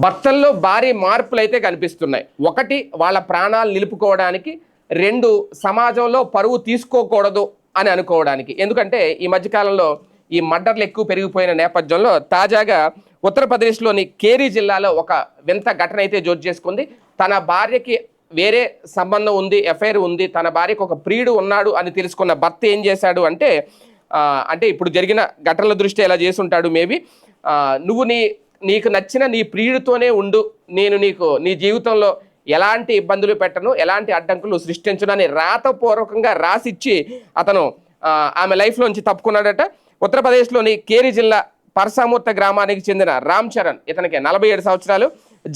భర్తల్లో భారీ మార్పులు అయితే కనిపిస్తున్నాయి. ఒకటి వాళ్ళ ప్రాణాలు నిలుపుకోవడానికి. రెండు సమాజంలో పరువు తీసుకోకూడదు అని అనుకోవడానికి. ఎందుకంటే ఈ మధ్యకాలంలో ఈ మర్డర్లు ఎక్కువ పెరిగిపోయిన నేపథ్యంలో తాజాగా ఉత్తరప్రదేశ్లోని కేరీ జిల్లాలో ఒక వింత ఘటన అయితే జోట్ చేసుకుంది. తన భార్యకి వేరే సంబంధం ఉంది ఎఫ్ఐఆర్ ఉంది. తన భార్యకు ఒక ప్రియుడు ఉన్నాడు అని తెలుసుకున్న భర్త ఏం చేశాడు అంటే అంటే ఇప్పుడు జరిగిన ఘటనల దృష్ట్యా ఎలా చేసుంటాడు మేబీ. నువ్వు నీ నీకు నచ్చిన నీ ప్రియుడితోనే ఉండు. నేను నీకు నీ జీవితంలో ఎలాంటి ఇబ్బందులు పెట్టను ఎలాంటి అడ్డంకులు సృష్టించను అని రాతపూర్వకంగా రాసిచ్చి అతను ఆమె లైఫ్లోంచి తప్పుకున్నాడట. ఉత్తరప్రదేశ్లోని కేరి జిల్లా పరసామూర్త గ్రామానికి చెందిన రామ్ చరణ్ ఇతనికి నలభై ఏడు సంవత్సరాలు.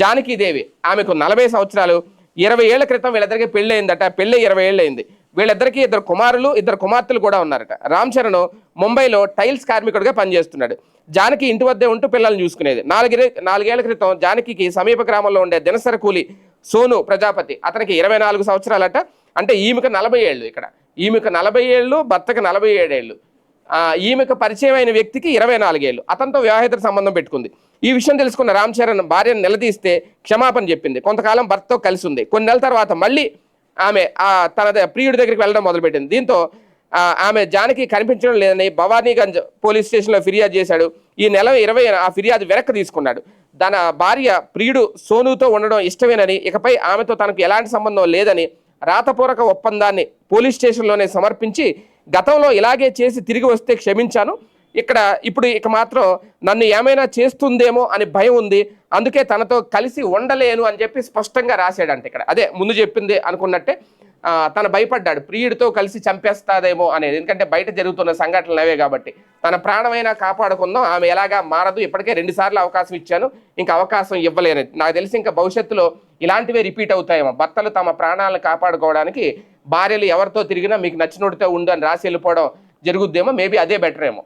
జానకీదేవి ఆమెకు నలభై సంవత్సరాలు. ఇరవై ఏళ్ళ క్రితం వీళ్ళిద్దరికి పెళ్ళయిందట. పెళ్ళి ఇరవై ఏళ్ళు అయింది వీళ్ళిద్దరికీ ఇద్దరు కుమారులు ఇద్దరు కుమార్తెలు కూడా ఉన్నారట. రామ్ చరణ్ ముంబైలో టైల్స్ కార్మికుడిగా పనిచేస్తున్నాడు. జానకి ఇంటి వద్దే ఉంటూ పిల్లల్ని చూసుకునేది. నాలుగే నాలుగేళ్ళ క్రితం జానకి సమీప గ్రామంలో ఉండే దినసర కూలి సోను ప్రజాపతి. అతనికి ఇరవై నాలుగు సంవత్సరాలట. అంటే ఈమెకు నలభై ఏళ్ళు ఇక్కడ. ఈమెకు నలభై ఏళ్ళు భర్తకు నలభై ఏడేళ్ళు ఈమెకు పరిచయం అయిన వ్యక్తికి ఇరవై నాలుగేళ్ళు అతనితో వివాహేతర సంబంధం పెట్టుకుంది. ఈ విషయం తెలుసుకున్న రామ్ చరణ్ భార్యను నిలదీస్తే క్షమాపణ చెప్పింది. కొంతకాలం భర్తతో కలిసి ఉంది. కొన్ని నెలల తర్వాత మళ్ళీ ఆమె ఆ తన ప్రియుడి దగ్గరికి వెళ్ళడం మొదలుపెట్టింది. దీంతో ఆమె జానకి కనిపించడం లేదని భవానీగంజ్ పోలీస్ స్టేషన్లో ఫిర్యాదు చేశాడు. ఈ నెల ఇరవై ఆ ఫిర్యాదు వెనక్కి తీసుకున్నాడు. తన భార్య ప్రియుడు సోనుతో ఉండడం ఇష్టమేనని ఇకపై ఆమెతో తనకు ఎలాంటి సంబంధం లేదని రాతపూర్వక ఒప్పందాన్ని పోలీస్ స్టేషన్లోనే సమర్పించి గతంలో ఇలాగే చేసి తిరిగి వస్తే క్షమించాను. ఇక్కడ ఇప్పుడు ఇక మాత్రం నన్ను ఏమైనా చేస్తుందేమో అని భయం ఉంది. అందుకే తనతో కలిసి ఉండలేను అని చెప్పి స్పష్టంగా రాశాడంట ఇక్కడ. అదే ముందు చెప్పింది అనుకున్నట్టే తన తను భయపడ్డాడు. ప్రియుడితో కలిసి చంపేస్తాదేమో అనేది. ఎందుకంటే బయట జరుగుతున్న సంఘటనలు అవే కాబట్టి. తన ప్రాణమైనా కాపాడుకుందాం. ఆమె ఎలాగా మారదు. ఇప్పటికే రెండుసార్లు అవకాశం ఇచ్చాను. ఇంకా అవకాశం ఇవ్వలేను. నాకు తెలిసి ఇంకా భవిష్యత్తులో ఇలాంటివే రిపీట్ అవుతాయేమో. భర్తలు తమ ప్రాణాలను కాపాడుకోవడానికి భార్యలు ఎవరితో తిరిగినా మీకు నచ్చినోడితో ఉండు అని రాసి వెళ్ళిపోవడం జరుగుద్దేమో. మేబీ అదే బెటర్ ఏమో